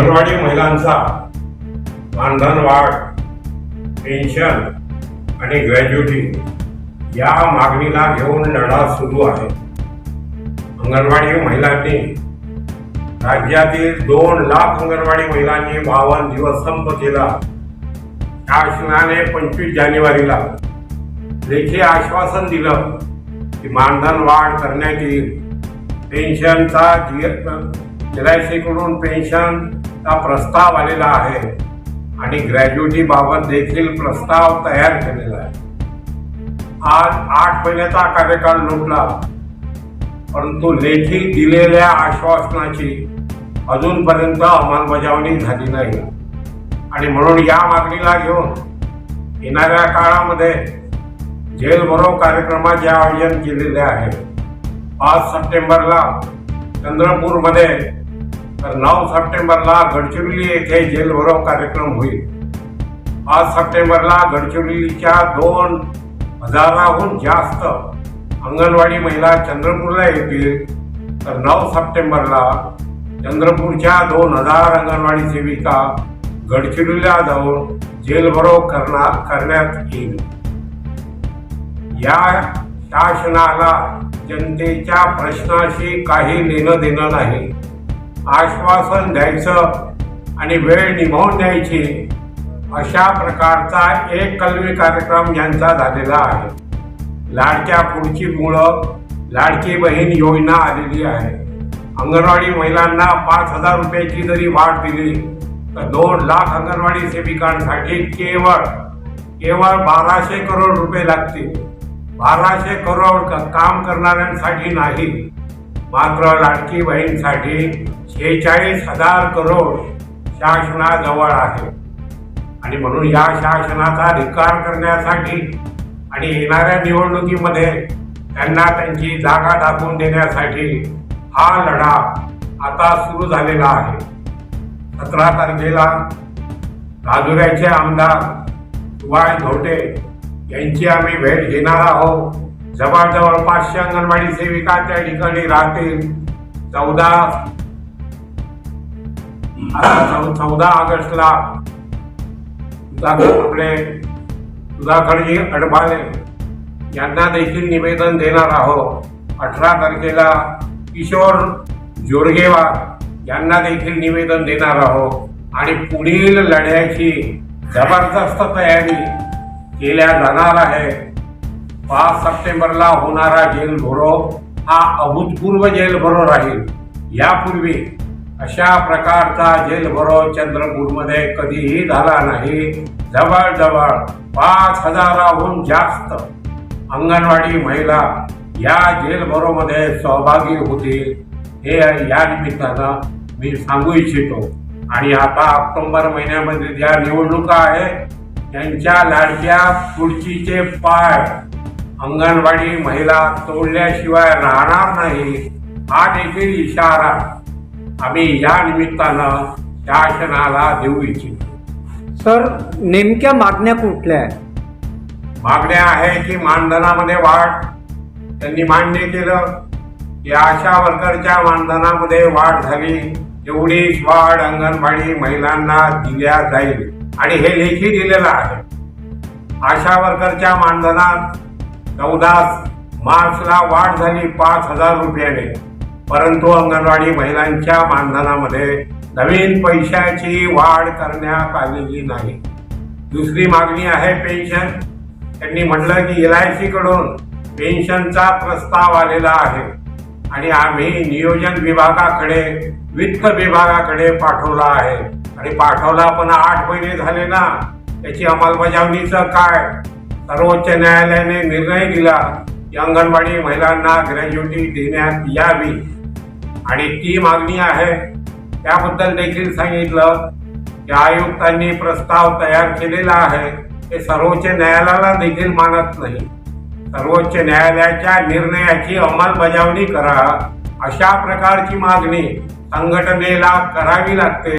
अंगणवाडी महिलांचा मानधन वाढ पेन्शन आणि ग्रॅज्युटी या मागणीला घेऊन लढा सुरू आहे. अंगणवाडी महिलांनी राज्यातील दोन लाख अंगणवाडी महिलांनी बावन दिवस संप केला. शासनाने पंचवीस जानेवारीला लेखी आश्वासन दिलं की मानधन वाढ करण्यात येईल. पेन्शनचा जी एल आय सीकडून पेन्शन हा प्रस्ताव आलेला आहे. आणि ग्रॅज्युटी बाबत देखील प्रस्ताव तयार केलेला आहे. आज आठ महिन्याचा कार्यकाळ लोटला. परंतु लेखी दिलेल्या आश्वासनाची अजूनपर्यंत अंमलबजावणी झाली नाही. आणि म्हणून या मागणीला घेऊन येणाऱ्या काळामध्ये जेल भरो कार्यक्रमाचे आयोजन केलेले आहे. पाच सप्टेंबरला चंद्रपूरमध्ये तर नऊ सप्टेंबरला गडचिरोली येथे जेलभरो कार्यक्रम होईल. पाच सप्टेंबरला गडचिरोलीच्या दोन हजाराहून जास्त अंगणवाडी महिला चंद्रपूरला येतील. तर नऊ सप्टेंबरला चंद्रपूरच्या दोन हजार अंगणवाडी सेविका गडचिरोलीला जाऊन जेलभरो करणार करण्यात येईल. या शासनाला जनतेच्या प्रश्नाशी काही लेणं देणं नाही. आश्वासन द्यायचं आणि वेळ निभावून द्यायची अशा प्रकारचा एक कलमी कार्यक्रम यांचा झालेला आहे. लाडक्या पुढची मुळं लाडकी बहीण योजना आलेली आहे. अंगणवाडी महिलांना पाच हजार रुपयाची जरी वाढ दिली तर दोन लाख अंगणवाडी सेविकांसाठी केवळ केवळ बाराशे करोड रुपये लागतील. बाराशे करोड काम करणाऱ्यांसाठी नाही. मात्र लाडकी बहीणसाठी शेहेचाळीस हजार करोड शासनाजवळ आहे. आणि म्हणून या शासनाचा धिक्कार करण्यासाठी आणि येणाऱ्या निवडणुकीमध्ये त्यांना त्यांची जागा दाखवून देण्यासाठी हा लढा आता सुरू झालेला आहे. सतरा तारखेला राजुऱ्याचे आमदार सुभाष धोटे यांची आम्ही भेट घेणार आहोत. जवळजवळ पाचशे अंगणवाडी सेविका त्या ठिकाणी राहतील. चौदा. चौदा ऑगस्टला आपले सुधाकरजी अडबाले यांना देखील निवेदन देणार आहोत. अठरा तारखेला किशोर जोरगेवार यांना देखील निवेदन देणार आहोत. आणि पुढील लढ्याची जबरदस्त तयारी केल्या जाणार आहे. पाच सप्टेंबरला होणारा जेल भरो हा अभूतपूर्व जेल भरो राहील. यापूर्वी अशा प्रकारचा जेल भरो चंद्रपूरमध्ये कधीही झाला नाही. जवळजवळ पाच हजाराहून जास्त अंगणवाडी महिला या जेल भरोमध्ये सहभागी होतील हे या निमित्तानं मी सांगू इच्छितो. आणि आता ऑक्टोंबर महिन्यामध्ये ज्या निवडणुका आहेत त्यांच्या लाडक्या खुर्चीचे पाय अंगणवाडी महिला तोडल्याशिवाय राहणार नाही. हा देखील इशारा आम्ही या निमित्तानं शासनाला देऊ इच्छितो. सर नेमक्या मागण्या कुठल्या आहेत? मागण्या आहे की मानधनामध्ये वाढ. त्यांनी मान्य केलं की आशा वर्करच्या मानधनामध्ये वाढ झाली. एवढीच वाढ अंगणवाडी महिलांना दिल्या जाईल. आणि हे लेखी दिलेलं आहे. आशा वर्करच्या मानधनात चौदा मार्चला वाढ झाली पाच हजार रुपयाने. परंतु अंगणवाडी महिलांच्या मानधनामध्ये नवीन पैशाची वाढ करण्यात आलेली नाही. दुसरी मागणी आहे पेन्शन. त्यांनी म्हटलं की एल आय सीकडून पेन्शनचा प्रस्ताव आलेला आहे. आणि आम्ही नियोजन विभागाकडे वित्त विभागाकडे पाठवला आहे. आणि पाठवला पण आठ महिने झाले ना. त्याची अंमलबजावणीचं काय? सर्वोच्च न्यायालयाने निर्णय दिला की अंगणवाडी महिलांना ग्रॅज्युटी देण्यात यावी. आणि ती मागणी आहे. त्याबद्दल देखील सांगितलं की आयुक्तांनी प्रस्ताव तयार केलेला आहे. ते सर्वोच्च न्यायालयाला देखील मानत नाही. सर्वोच्च न्यायालयाच्या निर्णयाची अंमलबजावणी करा. अशा प्रकारची मागणी संघटनेला करावी लागते.